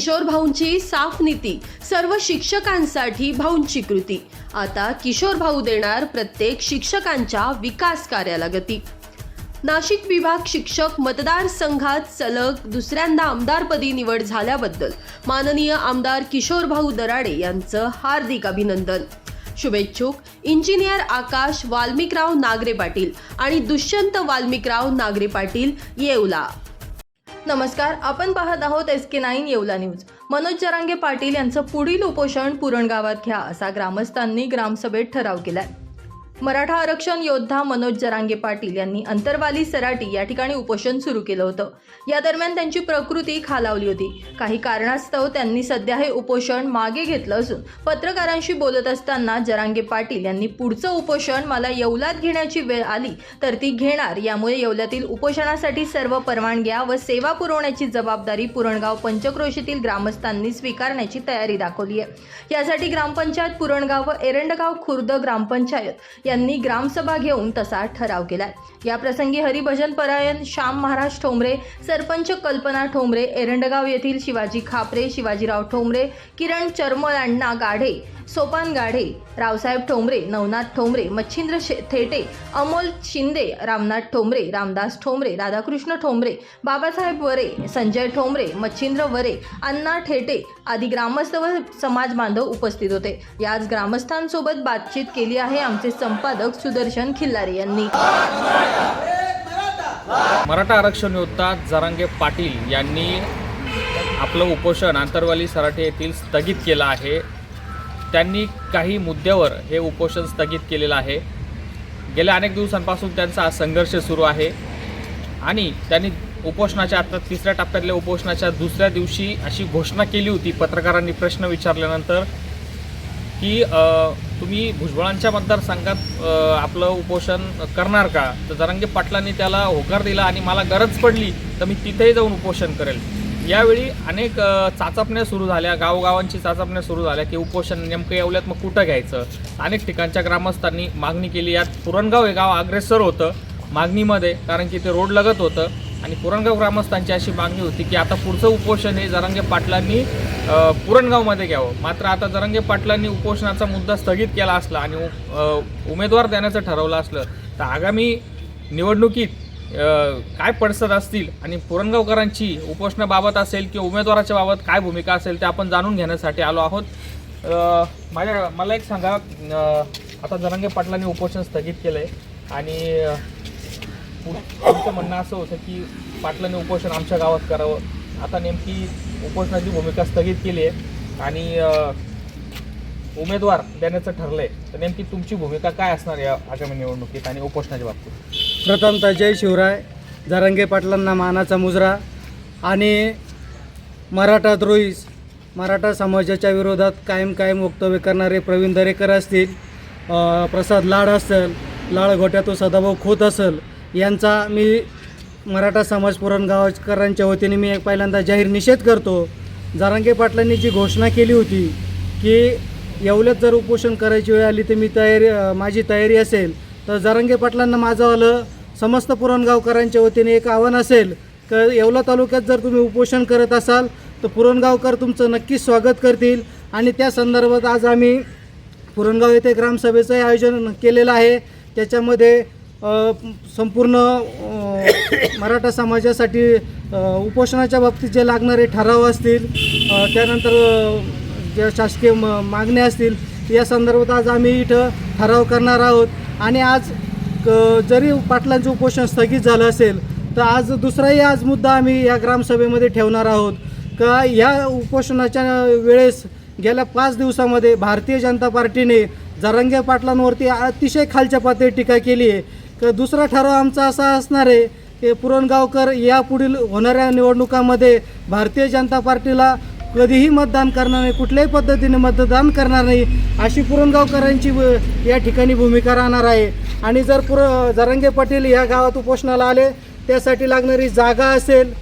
किशोर भाऊंची साफ नीती सर्व शिक्षकांसाठी भाऊंची कृती. आता किशोर भाऊ देणार प्रत्येक शिक्षकांच्या विकास कार्याला गती नाशिक विभाग शिक्षक मतदारसंघात सलग दुसऱ्यांदा आमदारपदी निवड झाल्याबद्दल माननीय आमदार किशोर भाऊ दराडे यांचं हार्दिक अभिनंदन. शुभेच्छुक इंजिनियर आकाश वाल्मिकराव नागरे पाटील आणि दुष्यंत वाल्मिकराव नागरे पाटील येवला नमस्कार आपण पाहत आहोत S K nine Yeola news. Manoj Jarange Patil यांचं पुढील उपोषण पुरण गावात घ्या असा ग्रामस्थांनी ग्रामसभेत ठराव केलाय. मराठा आरक्षण योद्धा मनोज जरांगे पाटील यांनी अंतरवाली सराटी या ठिकाणी उपोषण सुरू केलं होतं. या दरम्यान त्यांची प्रकृती खालावली होती. काही कारणास्तव त्यांनी सध्या हे उपोषण मागे घेतलं असून पत्रकारांशी बोलत असताना जरांगे पाटील यांनी पुढचं उपोषण मला येवल्यात घेण्याची वेळ आली तर ती घेणार. यामुळे येवल्यातील उपोषणासाठी सर्व परवानग्या व सेवा पुरवण्याची जबाबदारी पुरणगाव पंचक्रोशीतील ग्रामस्थांनी स्वीकारण्याची तयारी दाखवली आहे. यासाठी ग्रामपंचायत पुरणगाव व एरंडगाव खुर्द ग्रामपंचायत यांनी ग्रामसभा घेऊन तसा ठराव केलाय. याप्रसंगी हरिभजन परायण श्याम महाराज ठोंबरे सरपंच कल्पना ठोंबरे एरंडगाव येथील शिवाजी खापरे शिवाजीराव ठोंबरे किरण चर्मलांना गाढे सोपान गाढे रावसाहेब ठोंबरे नवनाथ ठोंबरे मच्छिंद्र शे- थेटे अमोल शिंदे रामनाथ ठोंबरे रामदास ठोंबरे राधाकृष्ण ठोंबरे बाबासाहेब वरे संजय ठोंबरे मच्छिंद्र वरे अण्णा ठेटे आदी ग्रामस्थ व समाज बांधव उपस्थित होते. याच ग्रामस्थांसोबत बातचीत केली आहे आमचे संपादक सुदर्शन खिल्लारे यांनी. मराठा आरक्षण योद्धा जरांगे पाटील यांनी आपलं उपोषण आंतरवाली सराठे येथील स्थगित केलं आहे. त्यांनी काही मुद्द्यावर हे उपोषण स्थगित केलेलं आहे. गेल्या अनेक दिवसांपासून त्यांचा हा संघर्ष सुरू आहे. आणि त्यांनी उपोषणाच्या आता तिसऱ्या टप्प्यातल्या उपोषणाच्या दुसऱ्या दिवशी अशी घोषणा केली होती पत्रकारांनी प्रश्न विचारल्यानंतर की तुम्ही भुजबळांच्या मतदारसंघात आपलं उपोषण करणार का? तर जरांगे पाटलांनी त्याला होकार दिला आणि मला गरज पडली तर मी तिथेही जाऊन उपोषण करेल. यावेळी अनेक चाचपण्या सुरू झाल्या गावगावांची चाचपण्या सुरू झाल्या की उपोषण नेमकं येवल्यात मग कुठं घ्यायचं? अनेक ठिकाणच्या ग्रामस्थांनी मागणी केली. यात पुरणगाव हे गाव अग्रेसर होतं मागणीमध्ये कारण की ते रोड लगत होतं. आणि पुरणगाव ग्रामस्थांची अशी मागणी होती की आता पुढचं उपोषण हे जरांगे पाटलांनी पुरणगावमध्ये घ्यावं. मात्र आता जरांगे पाटलांनी उपोषणाचा मुद्दा स्थगित केला असला आणि उ- उमेदवार देण्याचं ठरवलं असलं तर आगामी निवडणुकीत काय पडसत असतील आणि पुरणगावकरांची उपोषणाबाबत असेल किंवा उमेदवाराच्या बाबत काय भूमिका असेल ते आपण जाणून घेण्यासाठी आलो आहोत. माझ्या मला एक सांगा आता जरांगे पाटलांनी उपोषण स्थगित केलं आहे आणि तुमचं पुढ- म्हणणं असं होतं की पाटलांनी उपोषण आमच्या गावात करावं. आता नेमकी उपोषणाची भूमिका स्थगित केली आहे आणि उमेदवार देण्याचं ठरलंय तर नेमकी तुमची भूमिका काय असणार या आगामी निवडणुकीत आणि उपोषणाच्या बाबतीत? प्रथमतः जय शिवराय जरांगे पाटलांना मानाचा मुजरा आणि मराठा द्रोईस मराठा समाजाच्या विरोधात कायम कायम वक्तव्य करणारे प्रवीण दरेकर असतील अ, प्रसाद लाड असेल लाड घोट्यातो सदाभाऊ खोत असेल यांचा मी मराठा समाज पुरणगावकरांच्या वतीने मी एक पहिल्यांदा जाहीर निषेध करतो. जरांगे पाटलांनी जी घोषणा केली होती की येवल्यात जर उपोषण करायची वेळ आली तर मी तयारी माझी तयारी असेल तर जारंगे पाटलांना माझं आलं समस्त पुरणगावकरांच्या वतीने एक आव्हान असेल तर येवला तालुक्यात जर तुम्ही उपोषण करत असाल तर पुरणगावकर तुमचं नक्कीच स्वागत करतील. आणि त्या संदर्भात आज आम्ही पुरणगाव येथे ग्रामसभेचं आयोजन केलेलं आहे. त्याच्यामध्ये संपूर्ण मराठा समाजासाठी उपोषणाच्या बाबतीत जे लागणारे ठराव असतील त्यानंतर ज्या शासकीय म मागण्या असतील या संदर्भात आज आम्ही इथं ठराव करणार आहोत. आणि आज क- जरी पाटलांचं उपोषण स्थगित झालं असेल तर आज दुसराही आज मुद्दा आम्ही या ग्रामसभेमध्ये ठेवणार आहोत. का या उपोषणाच्या वेळेस गेल्या पाच दिवसामध्ये भारतीय जनता पार्टीने जरांगे पाटलांवरती अतिशय खालच्या पातळीत टीका केली आहे. तर दुसरा ठराव आमचा असा असणार आहे की पुरणगावकर यापुढील होणाऱ्या निवडणुकामध्ये भारतीय जनता पार्टीला कधीही मतदान करणार नाही कुठल्याही पद्धतीने मतदान करणार नाही. अशी पुरणगावकरांची या ठिकाणी भूमिका राहणार आहे. आणि जर पुर जरंगे पाटील या गावात उपोषणाला आले त्यासाठी लागणारी जागा असेल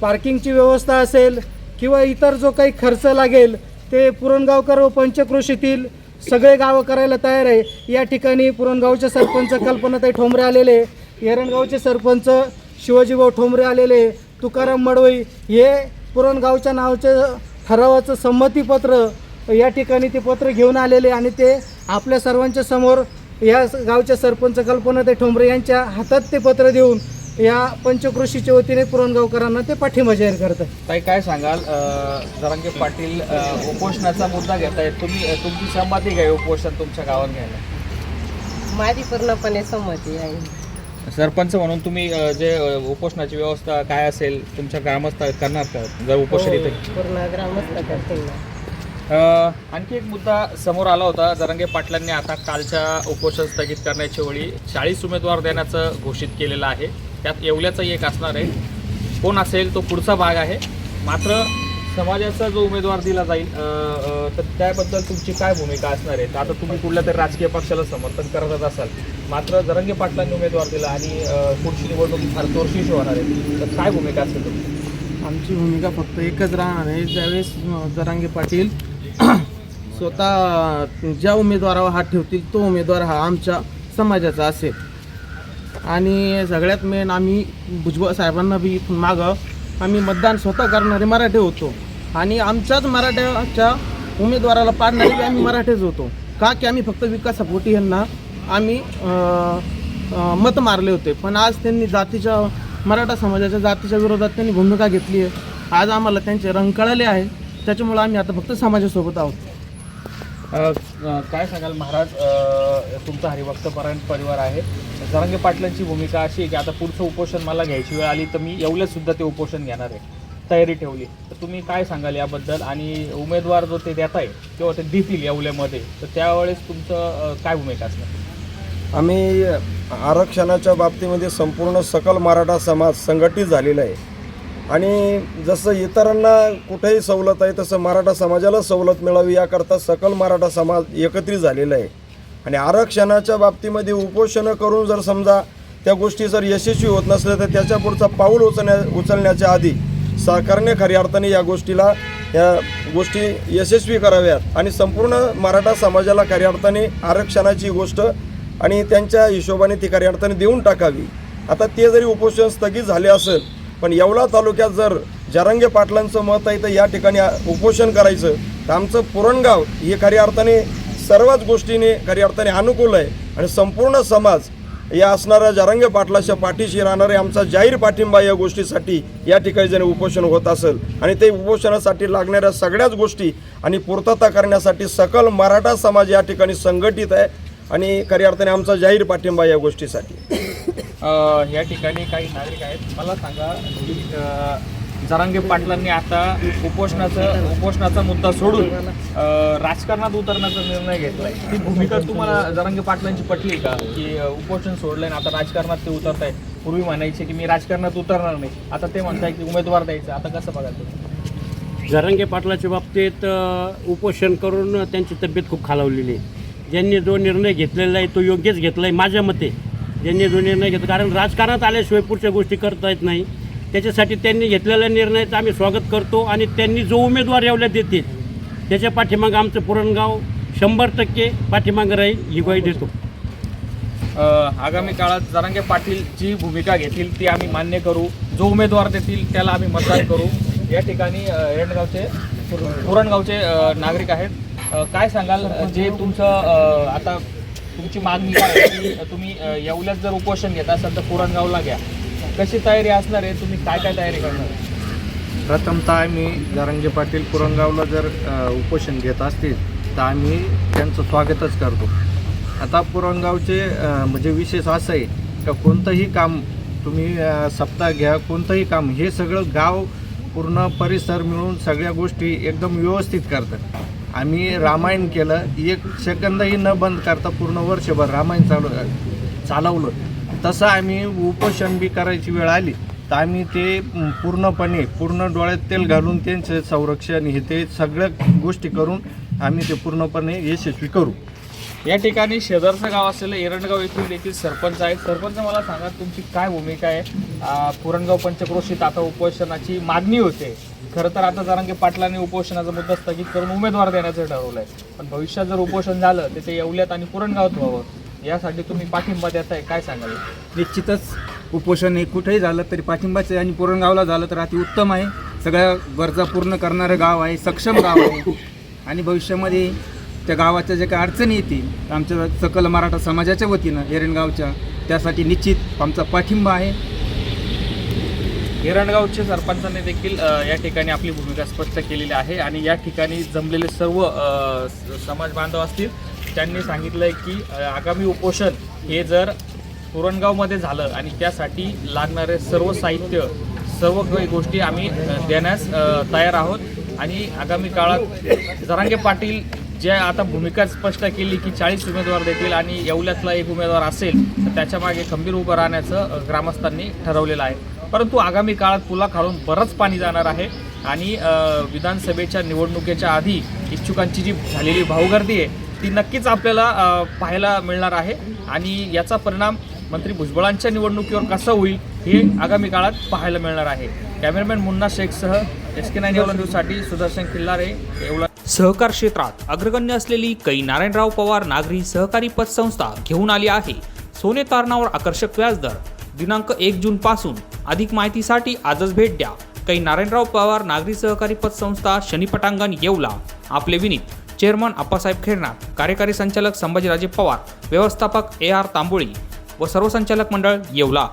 पार्किंगची व्यवस्था असेल किंवा इतर जो काही खर्च लागेल ते पुरणगावकर व पंचक्रोशीतील सगळे गावं करायला तयार आहे. या ठिकाणी पुरणगावचे सरपंच कल्पनाताई ठोंबरे आलेले येरणगावचे सरपंच शिवाजीभाऊ ठोंबरे आलेले तुकाराम मडवई हे पुरणगावच्या नावचे ठरावाचं संमतीपत्र या ठिकाणी ते पत्र घेऊन आलेले आणि ते आपल्या सर्वांच्या समोर या स- गावच्या सरपंच कल्पनाताई ठोंबरे यांच्या हातात ते पत्र देऊन या पंचक्रोशीच्या वतीने पुरणगावकरांना ते पाठिंबा जाहीर करतात. ताई काय सांगाल? जरांगे पाटील उपोषणाचा मुद्दा घेतायत. तुम्ही तुमची सहमती काय उपोषण तुमच्या गावात घ्यायला. माझी पूर्णपणे संमती आहे. सरपंच म्हणून तुम्ही अ, जे अ, उपोषणाची व्यवस्था काय असेल तुमच्या ग्रामस्थ करणार का? जर उपोषण हो, इथे पूर्ण ग्रामस्थ करतील ना. अ, आणखी एक मुद्दा समोर आला होता. जरांगे पाटलांनी आता कालच्या उपोषण स्थगित करण्याच्या वेळी चाळीस उमेदवार देण्याचं घोषित केलेलं आहे. त्यात येवल्याचाही एक असणार आहे. कोण असेल तो पुढचा भाग आहे. मात्र समाजाचा जो उमेदवार दिला जाईल तर त्याबद्दल तुमची काय भूमिका असणार आहे? तर आता तुम्ही कुठल्या तरी राजकीय पक्षाला समर्थन करतच असाल मात्र जरंगे पाटलांनी उमेदवार दिला आणि पुढची निवडणूक फार चोरशीशी होणार आहे. तर काय भूमिका असेल तुमची? आमची भूमिका फक्त एकच राहणार आहे. ज्यावेळेस जरांगे पाटील स्वतः ज्या उमेदवारावर हात ठेवतील तो उमेदवार हा आमच्या समाजाचा असेल. आणि सगळ्यात मेन आम्ही भुजबळ साहेबांना बी इथून मागं आम्ही मतदान स्वतः करणारे मराठे होतो. आणि आमच्याच मराठ्याच्या उमेदवाराला पाडणारे आम्ही मराठेच होतो. का की आम्ही फक्त विकासापोटी यांना आम्ही मत मारले होते. पण आज त्यांनी जातीच्या मराठा समाजाच्या जातीच्या विरोधात त्यांनी भूमिका घेतली आहे. आज आम्हाला त्यांचे रंग कळाले आहे. त्याच्यामुळे आम्ही आता फक्त समाजासोबत आहोत. काय सांगाल महाराज? तुमचा हरिभक्त परायण परिवार आहे. जरांगे पाटलांची भूमिका अशी आहे की आता पुढचं उपोषण मला घ्यायची वेळ आली तर मी येवल्यात सुद्धा ते उपोषण घेणार आहे. तयारी ठेवली. तर तुम्ही काय सांगाल याबद्दल? आणि उमेदवार जो ते देत आहे किंवा ते देतील येवल्यामध्ये तर त्यावेळेस तुमचं काय भूमिका असणार? आम्ही आरक्षणाच्या बाबतीमध्ये संपूर्ण सकल मराठा समाज संघटित झालेला आहे. आणि जसं इतरांना कुठेही सवलत आहे तसं मराठा समाजाला सवलत मिळावी याकरता सकल मराठा समाज एकत्रित झालेला आहे. आणि आरक्षणाच्या बाबतीमध्ये उपोषणं करून जर समजा त्या गोष्टी जर यशस्वी होत नसल्या तर त्याच्या पुढचा पाऊल उचलण्या उचलण्याच्या आधी सरकारने खऱ्या अर्थाने या गोष्टीला या गोष्टी यशस्वी कराव्यात. आणि संपूर्ण मराठा समाजाला खऱ्या अर्थाने आरक्षणाची गोष्ट आणि त्यांच्या हिशोबाने ती खऱ्या अर्थाने देऊन टाकावी. आता ते जरी उपोषण स्थगित झाले असेल पण येवला तालुक्यात जर जरंगे पाटलांचं मत आहे तर या ठिकाणी उपोषण करायचं तर आमचं पुरणगाव हे खऱ्या अर्थाने सर्वच गोष्टीने खऱ्या अर्थाने अनुकूल आहे. आणि संपूर्ण समाज या असणाऱ्या जरंगे पाटलाच्या पाठीशी राहणारे आमचा जाहीर पाठिंबा या गोष्टीसाठी या ठिकाणी जर उपोषण होत असेल आणि ते उपोषणासाठी लागणाऱ्या सगळ्याच गोष्टी आणि पूर्तता करण्यासाठी सकल मराठा समाज या ठिकाणी संघटित आहे आणि खऱ्या अर्थाने आमचा जाहीर पाठिंबा या गोष्टीसाठी. या ठिकाणी काही नागरिक आहेत. मला सांगा की जरांगे पाटलांनी आता उपोषणाचं उपोषणाचा मुद्दा सोडून राजकारणात उतरण्याचा निर्णय घेतला आहे ती भूमिका तुम्हाला जरांगे पाटलांची पटली का? की उपोषण सोडलंय आणि आता राजकारणात ते उतरत आहे पूर्वी म्हणायचे की मी राजकारणात उतरणार नाही. आता ते म्हणताय की उमेदवार द्यायचं. आता कसं बघा जरांगे पाटलाच्या बाबतीत उपोषण करून त्यांची तब्येत खूप खालावलेली आहे. ज्यांनी जो निर्णय घेतलेला आहे तो योग्यच घेतला आहे माझ्या मते. ज्यांनी जो निर्णय घेतला कारण राजकारणात आल्याशिवाय पुढच्या गोष्टी करता येत नाही. त्याच्यासाठी त्यांनी घेतलेल्या निर्णयाचं आम्ही स्वागत करतो आणि त्यांनी जो उमेदवार एवढ्या देतील त्याच्या पाठीमागं आमचं पुरणगाव शंभर टक्के पाठीमागं राहील ही ग्वाही देतो. आगामी काळात जरांगे पाटील जी भूमिका घेतील ती आम्ही मान्य करू. जो उमेदवार देतील त्याला आम्ही मतदान करू. या ठिकाणी अ, एरंडगावचे पुरणगावचे नागरिक आहेत. काय सांगाल? जे तुमचं आता तुमची मागणी काय आहे? की तुम्ही अ, येवल्यात जर उपोषण घेत असाल तर पुरणगावला घ्या. कशी तयारी असणार आहे? तुम्ही काय काय तयारी करणार आहे? प्रथमतः आम्ही जारंगे पाटील पुरणगावला जर अ, उपोषण घेत असतील तर आम्ही त्यांचं स्वागतच करतो. आता पुरणगावचे अ, म्हणजे विशेष असं आहे का कोणतंही काम तुम्ही अ, सप्ताह घ्या कोणतंही काम हे सगळं गाव पूर्ण परिसर मिळून सगळ्या गोष्टी एकदम व्यवस्थित करतात. आम्ही रामायण केलं. एक सेकंदही न बंद करता पूर्ण वर्षभर रामायण चालू चालवलं. तसं आम्ही उपोषण बी करायची वेळ आली. तर आम्ही ते पूर्णपणे पूर्ण डोळ्यात तेल घालून त्यांचे संरक्षण हे ते सगळ्या गोष्टी करून आम्ही ते पूर्णपणे यशस्वी करू. या ठिकाणी शेजारचं गाव असलेलं एरंडगाव येथील देखील सरपंच आहेत. सरपंच मला सांगा तुमची काय भूमिका आहे? पुरणगाव पंचक्रोशीत आता उपोषणाची मागणी होते. खरं तर आता जरांगे पाटलांनी उपोषणाचा मुद्दा स्थगित करून उमेदवार देण्याचं ठरवलंय. पण भविष्यात जर उपोषण झालं तर ते येवल्यात आणि पुरणगावात व्हावं यासाठी तुम्ही पाठिंबा देताय काय सांगाल? निश्चितच उपोषण हे कुठेही झालं तरी पाठिंबाचं आणि पुरणगावला झालं तर अति उत्तम आहे. सगळ्या गरजा पूर्ण करणारं गाव आहे सक्षम गाव आहे. आणि भविष्यामध्ये त्या गावाच्या जे काही अडचणी येतील आमच्या सकल मराठा समाजाच्या वतीनं एरणगावच्या त्यासाठी निश्चित आमचा पाठिंबा आहे. हिरणगावचे सरपंचांनी देखील या ठिकाणी आपली भूमिका स्पष्ट केलेली आहे आणि या ठिकाणी जमलेले सर्व स- समाज बांधव असतील त्यांनी सांगितलं आहे की आगामी उपोषण हे जर पुरणगावमध्ये झालं आणि त्यासाठी लागणारे सर्व साहित्य सर्व काही गोष्टी आम्ही देण्यास तयार आहोत. आणि आगामी काळात जरांगे पाटील जे आता भूमिका स्पष्ट केली की चाळीस उमेदवार देतील आणि येवल्यातला एक उमेदवार असेल तर त्याच्यामागे खंबीर उभं राहण्याचं ग्रामस्थांनी ठरवलेलं आहे. परंतु आगामी काळात पुला खालून बरंच पाणी जाणार आहे. आणि विधानसभेच्या निवडणुकीच्या आधी इच्छुकांची जी झालेली भाऊगर्दी आहे ती नक्कीच आपल्याला पाहायला मिळणार आहे. आणि याचा परिणाम मंत्री भुजबळांच्या निवडणुकीवर कसा होईल हे आगामी काळात पाहायला मिळणार आहे. कॅमेरामॅन मुन्ना शेखसह एस के नाईन येवला न्यूजसाठी सुदर्शन खिल्लारे येवला सहकार क्षेत्रात अग्रगण्य असलेली कै नारायणराव पवार नागरी सहकारी पतसंस्था घेऊन आली आहे. सोने तारणावर आकर्षक व्याजदर दिनांक एक जून पासून अधिक माहितीसाठी आजच भेट द्या. काही नारायणराव पवार नागरी सहकारी पतसंस्था शनिपटांगण येवला. आपले विनीत चेअरमन आप्पासाहेब खेरनार कार्यकारी संचालक संभाजीराजे पवार व्यवस्थापक ए आर तांबोळी व सर्व संचालक मंडळ येवला.